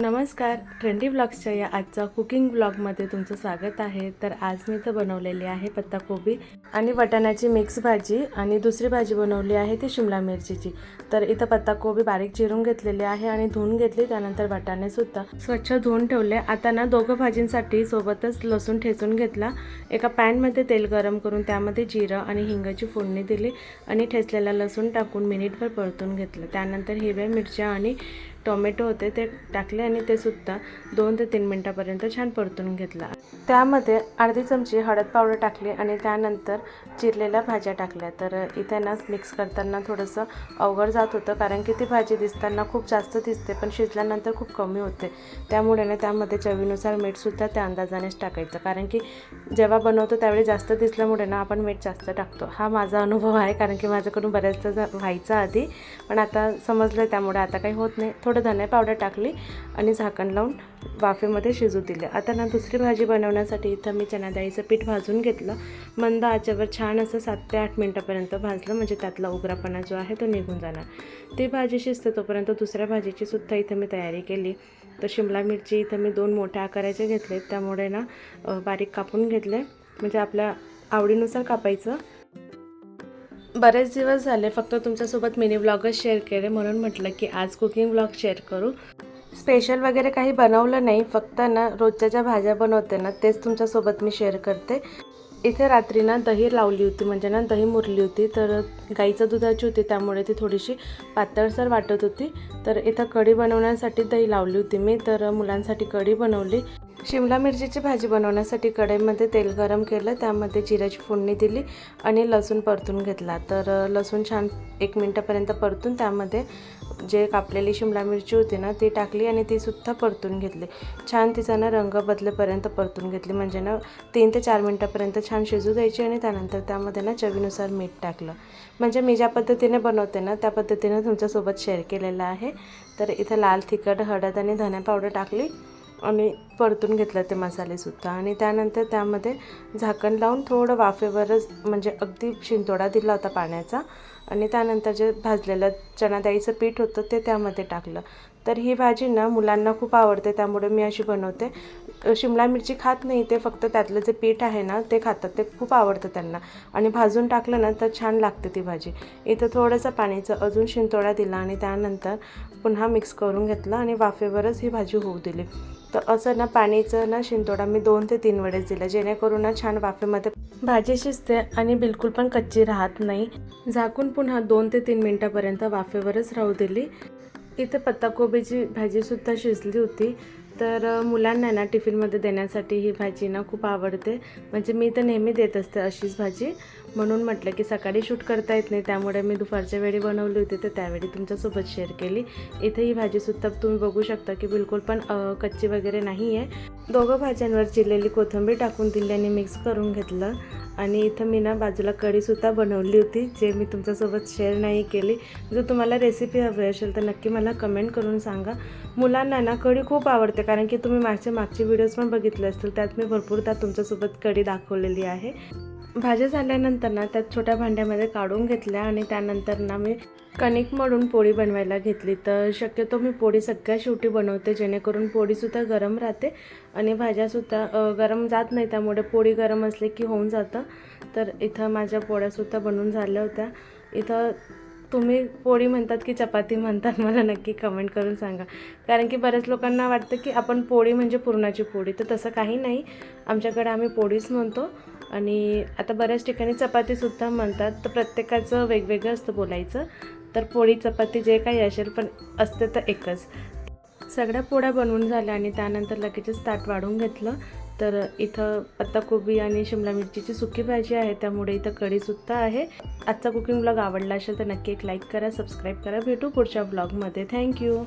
नमस्कार. ट्रेंडी ब्लॉग्सच्या या आजच्या कुकिंग ब्लॉगमध्ये तुमचं स्वागत आहे. तर आज मी इथं बनवलेली आहे पत्ताकोबी आणि वटाण्याची मिक्स भाजी आणि दुसरी भाजी बनवली आहे ती शिमला मिरचीची. तर इथं पत्ताकोबी बारीक चिरून घेतलेली आहे आणि धुवून घेतली त्यानंतर वाटाणेसुद्धा स्वच्छ धुवून ठेवले. आता ना दोघं भाजींसाठी सोबतच लसूण ठेचून घेतला. एका पॅनमध्ये तेल गरम करून त्यामध्ये जिरं आणि हिंगाची फोडणी दिली आणि ठेचलेला लसूण टाकून मिनिटभर परतून घेतलं. त्यानंतर हिरव्या मिरच्या आणि टोमॅटो होते ते टाकले आणि ते सुद्धा दोन ते तीन मिनटापर्यंत छान परतून घेतला. त्यामध्ये अर्धी चमची हळद पावडर टाकली आणि त्यानंतर चिरलेल्या भाज्या टाकल्या. तर इथे ना मिक्स करताना थोडंसं अवघड जात होतं कारण की ती भाजी दिसताना खूप जास्त दिसते पण शिजल्यानंतर खूप कमी होते. त्यामुळे ना त्यामध्ये चवीनुसार मीठसुद्धा त्या अंदाजानेच टाकायचं. कारण की जेव्हा बनवतो त्यावेळी जास्त दिसल्यामुळे ना आपण मीठ जास्त टाकतो. हा माझा अनुभव आहे कारण की माझ्याकडून बऱ्याचदा झा- व्हायचा आधी पण आता समजलं त्यामुळे आता काही होत नाही. थोडं धने पावडर टाकली आणि झाकण लावून वाफेमध्ये शिजू दिले. आता ना दुसरी भाजी बनवण्यासाठी इथं मी चणाडाळीचं पीठ भाजून घेतलं. मंद आचेवर छान असं सात ते आठ मिनटापर्यंत भाजलं म्हणजे त्यातला उग्रापणा जो आहे तो निघून जाणार. ती भाजी शिजते तोपर्यंत दुसऱ्या भाजीची सुद्धा इथं मी तयारी केली. तर शिमला मिरची इथं मी दोन मोठ्या आकाराचे घेतले त्यामुळे ना बारीक कापून घेतले. म्हणजे आपल्या आवडीनुसार कापायचं. बरेच दिवस झाले फक्त तुमच्यासोबत मिनी ब्लॉगच शेअर केले म्हणून म्हटलं की आज कुकिंग ब्लॉग शेअर करू. स्पेशल वगैरे काही बनवलं नाही फक्त ना रोजच्या ज्या भाज्या बनवते ना तेच तुमच्यासोबत मी शेअर करते. इथे रात्री ना दही लावली होती म्हणजे ना दही मुरली होती तर गाईचं दुधाची होती त्यामुळे ती थोडीशी पातळसर वाटत होती. तर इथं कढी बनवण्यासाठी दही लावली होती मी तर मुलांसाठी कढी बनवली. शिमला मिरचीची भाजी बनवण्यासाठी कढईमध्ये तेल गरम केलं त्यामध्ये जिऱ्याची फोडणी दिली आणि लसूण परतून घेतला. तर लसूण छान एक मिनटापर्यंत परतून त्यामध्ये जे कापलेली शिमला मिरची होती ना ती टाकली आणि ती सुद्धा परतून घेतली. छान तिचा ना रंग बदलेपर्यंत परतून घेतली. म्हणजे ना तीन ते चार मिनटापर्यंत छान शिजू द्यायची आणि त्यानंतर त्यामध्ये ना चवीनुसार मीठ टाकलं. म्हणजे मी ज्या पद्धतीने बनवते ना त्या पद्धतीने तुमच्यासोबत शेअर केलेलं आहे. तर इथं लाल तिखट हळद आणि धने पावडर टाकली. आम्ही परतून घेतलं ते मसालेसुद्धा. आणि त्यानंतर त्यामध्ये झाकण लावून थोडं वाफेवरच म्हणजे अगदी शिंतोडा दिला होता पाण्याचा. आणि त्यानंतर जे भाजलेलं चणाडाळीचं पीठ होतं ते त्यामध्ये टाकलं. तर ही भाजी ना मुलांना खूप आवडते त्यामुळे मी अशी बनवते. शिमला मिरची खात नाही ते फक्त त्यातलं जे पीठ आहे ना ते खातात ते खूप आवडतं त्यांना. आणि भाजून टाकलं ना तर छान लागते ती भाजी. इथं थोडंसं पाणीचं अजून शिंतोडा दिला आणि त्यानंतर पुन्हा मिक्स करून घेतलं आणि वाफेवरच ही भाजी होऊ दिली. तर असं ना पाणीचं ना शिंतोडा मी दोन ते तीन वेळेस दिलं. जेणेकरून ना छान वाफेमध्ये भाजी शिजते आणि बिलकुल पण कच्ची राहत नाही. झाकून पुन्हा दोन ते तीन मिनटापर्यंत वाफेवरच राहू दिली. इथे पत्ताकोबीची भाजीसुद्धा शिजली होती. तर मुलांना ना टिफिनमध्ये देण्यासाठी ही भाजी ना खूप आवडते. म्हणजे मी तर नेहमी देत असते अशीच भाजी. म्हणून म्हटलं की सकाळी शूट करता येत नाही त्यामुळे मी दुपारच्या वेळी बनवली होती तर त्यावेळी तुमच्यासोबत शेअर केली. इथे ही भाजीसुद्धा तुम्ही बघू शकता की बिलकुल पण कच्ची वगैरे नाही आहे. दोघं भाज्यांवर चिरलेली कोथिंबीर टाकून दिली आणि मिक्स करून घेतलं. आणि इथं मी ना बाजूला कढीसुद्धा बनवली होती जे मी तुमच्यासोबत शेअर नाही केली. जर तुम्हाला रेसिपी हवी असेल तर नक्की मला कमेंट करून सांगा. मुलांना ना कढी खूप आवडते कारण की तुम्ही माझे मागचे व्हिडिओज पण बघितले असतील त्यात मी भरपूरदा तुमच्यासोबत कढी दाखवलेली आहे. भाज्या झाल्यानंतर ना त्यात छोट्या भांड्यामध्ये काढून घेतल्या आणि त्यानंतर ना मी कणिक मळून पोळी बनवायला घेतली. तर शक्यतो मी पोळी सगळ्या शेवटी बनवते जेणेकरून पोळीसुद्धा गरम राहते आणि भाज्यासुद्धा गरम जात नाही त्यामुळे पोळी गरम असली की होऊन जातं. तर इथं माझ्या पोळ्यासुद्धा बनवून झाल्या होत्या. इथं तुम्ही पोळी म्हणतात की चपाती म्हणतात मला नक्की कमेंट करून सांगा. कारण की बऱ्याच लोकांना वाटतं की आपण पोळी म्हणजे पुरणाची पोळी. तर तसं काही नाही. आमच्याकडे आम्ही पोळीच म्हणतो. आणि आता बऱ्याच ठिकाणी चपातीसुद्धा म्हणतात. तर प्रत्येकाचं वेगवेगळं असतं बोलायचं. तर पोळी चपाती जे काही असेल पण असते तर एकच. सगळ्या पोळ्या बनवून झाल्या आणि त्यानंतर लगेचच ताट वाढून घेतलं. तर इथं पत्ताकोबी आणि शिमला मिरचीची सुकी भाजी आहे त्यामुळे इथं कढीसुद्धा आहे. आजचा कुकिंग ब्लॉग आवडला असेल तर नक्की एक लाईक करा सबस्क्राईब करा. भेटू पुढच्या ब्लॉगमध्ये थँक्यू